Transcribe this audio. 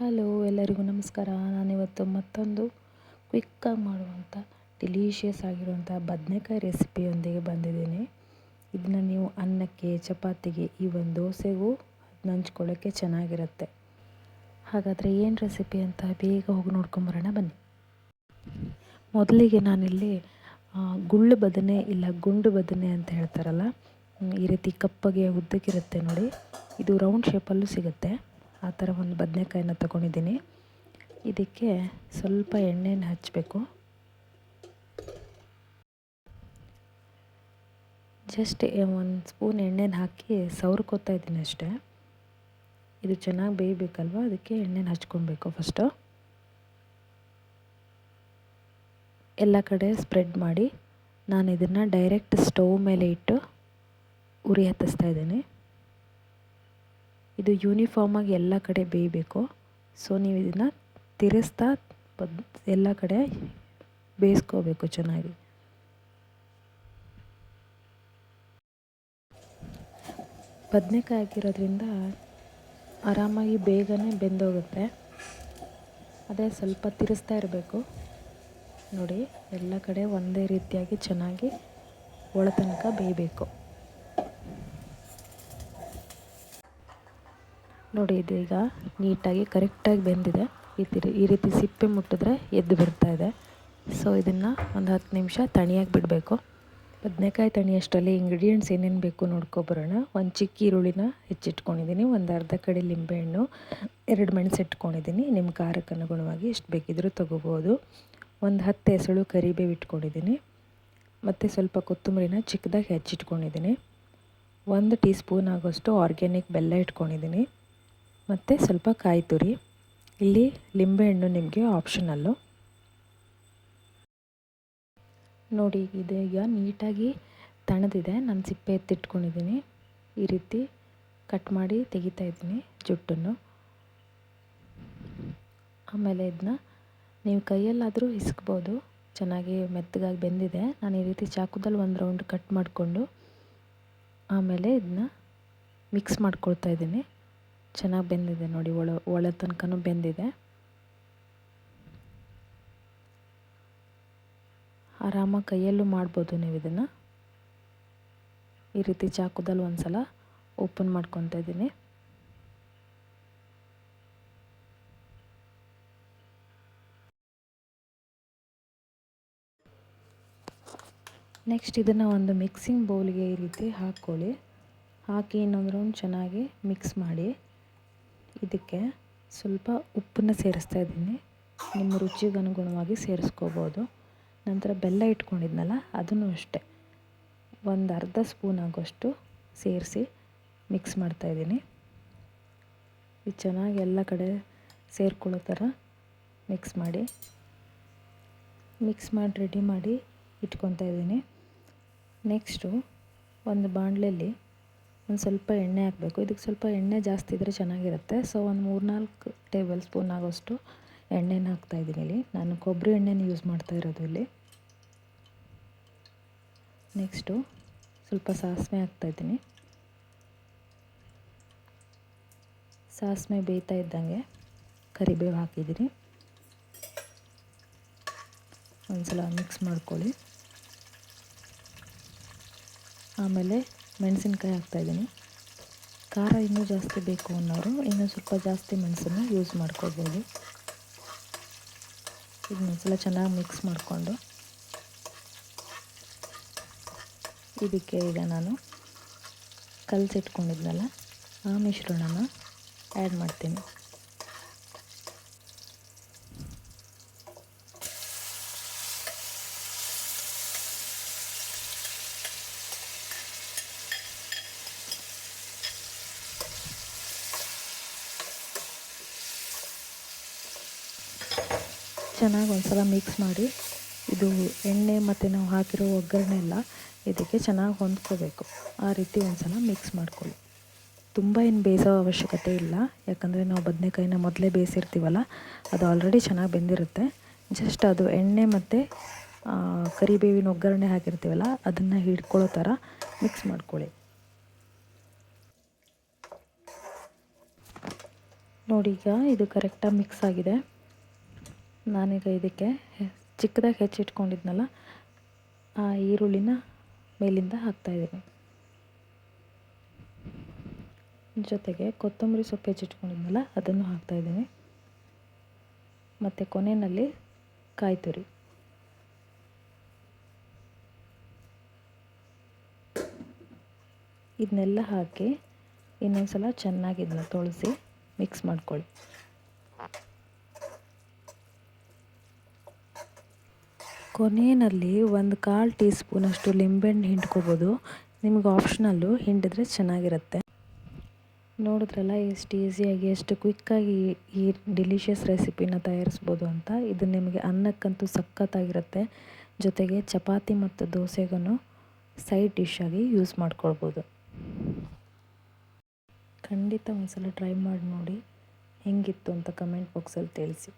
Hello, ಎಲ್ಲರಿಗೂ ನಮಸ್ಕಾರ. ನಾನಿವತ್ತು ಮತ್ತೊಂದು ಕ್ವಿಕ್ಕಾಗಿ ಮಾಡುವಂಥ ಡಿಲೀಷಿಯಸ್ ಆಗಿರುವಂಥ ಬದನೆಕಾಯಿ ರೆಸಿಪಿಯೊಂದಿಗೆ ಬಂದಿದ್ದೀನಿ. ಇದನ್ನ ನೀವು ಅನ್ನಕ್ಕೆ, ಚಪಾತಿಗೆ ಈವನ್ ದೋಸೆಗೂ ನಂಚ್ಕೊಳ್ಳೋಕ್ಕೆ ಚೆನ್ನಾಗಿರುತ್ತೆ. ಹಾಗಾದರೆ ಏನು ರೆಸಿಪಿ ಅಂತ ಬೇಗ ಹೋಗಿ ನೋಡ್ಕೊಂಬರೋಣ ಬನ್ನಿ. ಮೊದಲಿಗೆ ನಾನಿಲ್ಲಿ ಗುಳ್ಳು ಬದನೆ ಇಲ್ಲ ಗುಂಡು ಬದನೆ ಅಂತ ಹೇಳ್ತಾರಲ್ಲ, ಈ ರೀತಿ ಕಪ್ಪಗೆ ಉದ್ದಕ್ಕಿರುತ್ತೆ ನೋಡಿ. ಇದು ರೌಂಡ್ ಶೇಪಲ್ಲೂ ಸಿಗುತ್ತೆ. ಆ ಥರ ಒಂದು ಬದನೆಕಾಯಿನ ತಗೊಂಡಿದ್ದೀನಿ. ಇದಕ್ಕೆ ಸ್ವಲ್ಪ ಎಣ್ಣೆನ ಹಚ್ಚಬೇಕು ಜಸ್ಟ್ ಒಂದು ಸ್ಪೂನ್ ಎಣ್ಣೆನ ಹಾಕಿ ಸವ್ರ್ಕೋತಾ ಇದ್ದೀನಿ ಅಷ್ಟೇ. ಇದು ಚೆನ್ನಾಗಿ ಬೇಯಬೇಕಲ್ವ? ಅದಕ್ಕೆ ಎಣ್ಣೆನ ಹಚ್ಕೊಬೇಕು ಫಸ್ಟು. ಎಲ್ಲ ಕಡೆ ಸ್ಪ್ರೆಡ್ ಮಾಡಿ ನಾನು ಇದನ್ನು ಡೈರೆಕ್ಟ್ ಸ್ಟವ್ ಮೇಲೆ ಇಟ್ಟು ಉರಿ ಹತ್ತಿಸ್ತಾ ಇದ್ದೀನಿ. ಇದು ಯೂನಿಫಾರ್ಮಾಗಿ ಎಲ್ಲ ಕಡೆ ಬೇಯಬೇಕು. ಸೊ ನೀವು ಇದನ್ನು ತಿರಿಸ್ತಾ ಎಲ್ಲ ಕಡೆ ಬೇಯಿಸ್ಕೋಬೇಕು ಚೆನ್ನಾಗಿ. ಬದನೆಕಾಯಿ ಹಾಕಿರೋದ್ರಿಂದ ಆರಾಮಾಗಿ ಬೇಗನೆ ಬೆಂದೋಗುತ್ತೆ. ಅದೇ ಸ್ವಲ್ಪ ತಿರುಸ್ತಾ ಇರಬೇಕು. ನೋಡಿ, ಎಲ್ಲ ಕಡೆ ಒಂದೇ ರೀತಿಯಾಗಿ ಚೆನ್ನಾಗಿ ಒಳ ತನಕ ಬೇಯಬೇಕು. ನೋಡಿ ಇದೀಗ ನೀಟಾಗಿ ಕರೆಕ್ಟಾಗಿ ಬೆಂದಿದೆ. ಈ ಈ ರೀತಿ ಸಿಪ್ಪೆ ಮುಟ್ಟಿದ್ರೆ ಎದ್ದು ಬರ್ತಾ ಇದೆ. ಸೊ ಇದನ್ನು ಒಂದು ಹತ್ತು ನಿಮಿಷ ತಣಿಯಾಗಿ ಬಿಡಬೇಕು. ಬದನೆಕಾಯಿ ತಣಿಯಷ್ಟರಲ್ಲಿ ಇಂಗ್ರೀಡಿಯೆಂಟ್ಸ್ ಏನೇನು ಬೇಕು ನೋಡ್ಕೊಬರೋಣ ಒಂದು ಚಿಕ್ಕ ಈರುಳ್ಳಿನ ಹೆಚ್ಚಿಟ್ಕೊಂಡಿದ್ದೀನಿ. ಒಂದು ಅರ್ಧ ಕಡೆ ಲಿಂಬೆಹಣ್ಣು, ಎರಡು ಮೆಣಸು ಇಟ್ಕೊಂಡಿದ್ದೀನಿ. ನಿಮ್ಮ ಖಾರಕ್ಕೆ ಅನುಗುಣವಾಗಿ ಎಷ್ಟು ಬೇಕಿದ್ದರೂ ತೊಗೋಬೋದು. ಒಂದು ಹತ್ತು ಹೆಸಳು ಕರಿಬೇವು ಇಟ್ಕೊಂಡಿದ್ದೀನಿ. ಮತ್ತು ಸ್ವಲ್ಪ ಕೊತ್ತಂಬರಿನ ಚಿಕ್ಕದಾಗಿ ಹೆಚ್ಚಿಟ್ಕೊಂಡಿದ್ದೀನಿ. ಒಂದು ಟೀ ಸ್ಪೂನ್ ಆಗೋಷ್ಟು ಆರ್ಗ್ಯಾನಿಕ್ ಬೆಲ್ಲ ಇಟ್ಕೊಂಡಿದ್ದೀನಿ. ಮತ್ತು ಸ್ವಲ್ಪ ಕಾಯಿ ತುರಿ. ಇಲ್ಲಿ ಲಿಂಬೆಹಣ್ಣು ನಿಮಗೆ ಆಪ್ಷನಲ್ಲು ನೋಡಿ, ಇದು ಈಗ ನೀಟಾಗಿ ತಣದಿದೆ. ನಾನು ಸಿಪ್ಪೆ ಎತ್ತಿಟ್ಕೊಂಡಿದ್ದೀನಿ ಈ ರೀತಿ ಕಟ್ ಮಾಡಿ ತೆಗಿತಾ ಇದ್ದೀನಿ ಜುಟ್ಟನ್ನು. ಆಮೇಲೆ ಇದನ್ನ ನೀವು ಕೈಯಲ್ಲಾದರೂ ಇಸ್ಕ್ಬೋದು. ಚೆನ್ನಾಗಿ ಮೆತ್ತಗಾಗಿ ಬೆಂದಿದೆ. ನಾನು ಈ ರೀತಿ ಚಾಕುದಲ್ಲಿ ಒಂದು ರೌಂಡ್ ಕಟ್ ಮಾಡಿಕೊಂಡು ಆಮೇಲೆ ಇದನ್ನ ಮಿಕ್ಸ್ ಮಾಡ್ಕೊಳ್ತಾ ಇದ್ದೀನಿ. ಚೆನ್ನಾಗಿ ಬೆಂದಿದೆ ನೋಡಿ, ಒಳ ಒಳ ತನಕನೂ ಬೆಂದಿದೆ. ಆರಾಮಾಗಿ ಕೈಯಲ್ಲೂ ಮಾಡ್ಬೋದು ನೀವು ಇದನ್ನು. ಈ ರೀತಿ ಚಾಕುದಲ್ಲಿ ಒಂದು ಸಲ ಓಪನ್ ಮಾಡ್ಕೊತಾ ಇದ್ದೀನಿ. ನೆಕ್ಸ್ಟ್ ಇದನ್ನು ಒಂದು ಮಿಕ್ಸಿಂಗ್ ಬೌಲ್ಗೆ ಈ ರೀತಿ ಹಾಕ್ಕೊಳ್ಳಿ. ಹಾಕಿ ಇನ್ನೊಂದು ರೌಂಡ್ ಚೆನ್ನಾಗಿ ಮಿಕ್ಸ್ ಮಾಡಿ. ಇದಕ್ಕೆ ಸ್ವಲ್ಪ ಉಪ್ಪನ್ನು ಸೇರಿಸ್ತಾ ಇದ್ದೀನಿ. ನಿಮ್ಮ ರುಚಿಗೆ ಅನುಗುಣವಾಗಿ ಸೇರಿಸ್ಕೋಬೋದು. ನಂತರ ಬೆಲ್ಲ ಇಟ್ಕೊಂಡಿದ್ನಲ್ಲ, ಅದನ್ನು ಅಷ್ಟೇ. ಒಂದು ಅರ್ಧ ಸ್ಪೂನ್ ಆಗೋಷ್ಟು ಸೇರಿಸಿ ಮಿಕ್ಸ್ ಮಾಡ್ತಾಯಿದ್ದೀನಿ ಇದು ಚೆನ್ನಾಗಿ ಎಲ್ಲ ಕಡೆ ಸೇರ್ಕೊಳ್ಳೋ ಥರ ಮಿಕ್ಸ್ ಮಾಡಿ ಮಿಕ್ಸ್ ಮಾಡಿ, ರೆಡಿ ಮಾಡಿ ಇಟ್ಕೊತಾ ಇದ್ದೀನಿ. ನೆಕ್ಸ್ಟು ಒಂದು ಬಾಣಲೆಯಲ್ಲಿ ಒಂದು ಸ್ವಲ್ಪ ಎಣ್ಣೆ ಹಾಕಬೇಕು. ಇದಕ್ಕೆ ಸ್ವಲ್ಪ ಎಣ್ಣೆ ಜಾಸ್ತಿ ಇದ್ದರೆ ಚೆನ್ನಾಗಿರುತ್ತೆ. ಸೊ ಒಂದು ಮೂರು ನಾಲ್ಕು ಟೇಬಲ್ ಸ್ಪೂನ್ ಆಗೋಷ್ಟು ಎಣ್ಣೆನ ಹಾಕ್ತಾಯಿದ್ದೀನಿ ಇಲ್ಲಿ. ನಾನು ಕೊಬ್ಬರಿ ಎಣ್ಣೆನ ಯೂಸ್ ಮಾಡ್ತಾ ಇರೋದು ಇಲ್ಲಿ. ನೆಕ್ಸ್ಟು ಸ್ವಲ್ಪ ಸಾಸಿವೆ ಹಾಕ್ತಾಯಿದ್ದೀನಿ ಸಾಸಿವೆ ಬೇಯ್ತಾ ಇದ್ದಂಗೆ ಕರಿಬೇವು ಹಾಕಿದ್ದೀನಿ. ಒಂದು ಸಲ ಮಿಕ್ಸ್ ಮಾಡ್ಕೊಳ್ಳಿ. ಆಮೇಲೆ ಮೆಣಸಿನ್ಕಾಯಿ ಹಾಕ್ತಾಯಿದ್ದೀನಿ ಖಾರ ಇನ್ನೂ ಜಾಸ್ತಿ ಬೇಕು ಅನ್ನೋರು ಇನ್ನೂ ಸ್ವಲ್ಪ ಜಾಸ್ತಿ ಮೆಣಸನ್ನು ಯೂಸ್ ಮಾಡ್ಕೋಬೋದು ಇದನ್ನೊಂದ್ಸಲ ಚೆನ್ನಾಗಿ ಮಿಕ್ಸ್ ಮಾಡಿಕೊಂಡು. ಇದಕ್ಕೆ ಈಗ ನಾನು ಕಲಸಿಟ್ಕೊಂಡಿದ್ನಲ್ಲ, ಆ ಮಿಶ್ರಣನ ಆ್ಯಡ್ ಮಾಡ್ತೀನಿ. ಚೆನ್ನಾಗಿ ಒಂದು ಸಲ ಮಿಕ್ಸ್ ಮಾಡಿ, ಇದು ಎಣ್ಣೆ ಮತ್ತು ನಾವು ಹಾಕಿರೋ ಒಗ್ಗರಣೆ ಎಲ್ಲ ಇದಕ್ಕೆ ಚೆನ್ನಾಗಿ ಹೊಂದ್ಕೋಬೇಕು. ಆ ರೀತಿ ಒಂದು ಸಲ ಮಿಕ್ಸ್ ಮಾಡ್ಕೊಳ್ಳಿ. ತುಂಬ ಏನು ಬೇಯಿಸೋ ಅವಶ್ಯಕತೆ ಇಲ್ಲ. ಯಾಕಂದರೆ ನಾವು ಬದನೆಕಾಯಿನ ಮೊದಲೇ ಬೇಯಿಸಿರ್ತೀವಲ್ಲ ಅದು ಆಲ್ರೆಡಿ ಚೆನ್ನಾಗಿ ಬೆಂದಿರುತ್ತೆ. ಜಸ್ಟ್ ಅದು ಎಣ್ಣೆ ಮತ್ತು ಕರಿಬೇವಿನ ಒಗ್ಗರಣೆ ಹಾಕಿರ್ತೀವಲ್ಲ, ಅದನ್ನು ಹಿಡ್ಕೊಳ್ಳೋ ಥರ ಮಿಕ್ಸ್ ಮಾಡ್ಕೊಳ್ಳಿ. ನೋಡಿ ಈಗ ಇದು ಕರೆಕ್ಟಾಗಿ ಮಿಕ್ಸ್ ಆಗಿದೆ. ನಾನೀಗ ಇದಕ್ಕೆ ಚಿಕ್ಕದಾಗಿ ಹೆಚ್ಚಿಟ್ಕೊಂಡಿದ್ನಲ್ಲ, ಆ ಈರುಳ್ಳಿನ ಮೇಲಿಂದ ಹಾಕ್ತಾಯಿದ್ದೀನಿ ಜೊತೆಗೆ ಕೊತ್ತಂಬರಿ ಸೊಪ್ಪು ಹೆಚ್ಚಿಟ್ಕೊಂಡಿದ್ನಲ್ಲ, ಅದನ್ನು ಹಾಕ್ತಾಯಿದ್ದೀನಿ ಮತ್ತು ಕೊನೆಯಲ್ಲಿ ಕಾಯಿ ತುರಿ ಇದನ್ನೆಲ್ಲ ಹಾಕಿ ಇನ್ನೊಂದು ಸಲ ಚೆನ್ನಾಗಿ ಇದನ್ನ ತೊಳಸಿ ಮಿಕ್ಸ್ ಮಾಡ್ಕೊಳ್ಳಿ. ಕೊನೆಯಲ್ಲಿ ಒಂದು ಕಾಲು ಟೀ ಸ್ಪೂನಷ್ಟು ಲಿಂಬೆಹಣ್ಣು ಹಿಂಡ್ಕೋಬೋದು. ನಿಮ್ಗೆ ಆಪ್ಷನಲ್ಲು ಹಿಂಡಿದ್ರೆ ಚೆನ್ನಾಗಿರುತ್ತೆ. ನೋಡಿದ್ರಲ್ಲ, ಎಷ್ಟು ಈಸಿಯಾಗಿ ಎಷ್ಟು ಕ್ವಿಕ್ಕಾಗಿ ಈ ಡಿಲಿಷಿಯಸ್ ರೆಸಿಪಿನ ತಯಾರಿಸ್ಬೋದು ಅಂತ. ಇದು ನಿಮಗೆ ಅನ್ನಕ್ಕಂತೂ ಸಖತ್ತಾಗಿರುತ್ತೆ. ಜೊತೆಗೆ ಚಪಾತಿ ಮತ್ತು ದೋಸೆಗೂ ಸೈಡ್ ಡಿಶ್ಶಾಗಿ ಯೂಸ್ ಮಾಡ್ಕೊಳ್ಬೋದು. ಖಂಡಿತ ಒಂದ್ಸಲ ಟ್ರೈ ಮಾಡಿ ನೋಡಿ. ಹೆಂಗಿತ್ತು ಅಂತ ಕಮೆಂಟ್ ಬಾಕ್ಸಲ್ಲಿ ತಿಳಿಸಿ.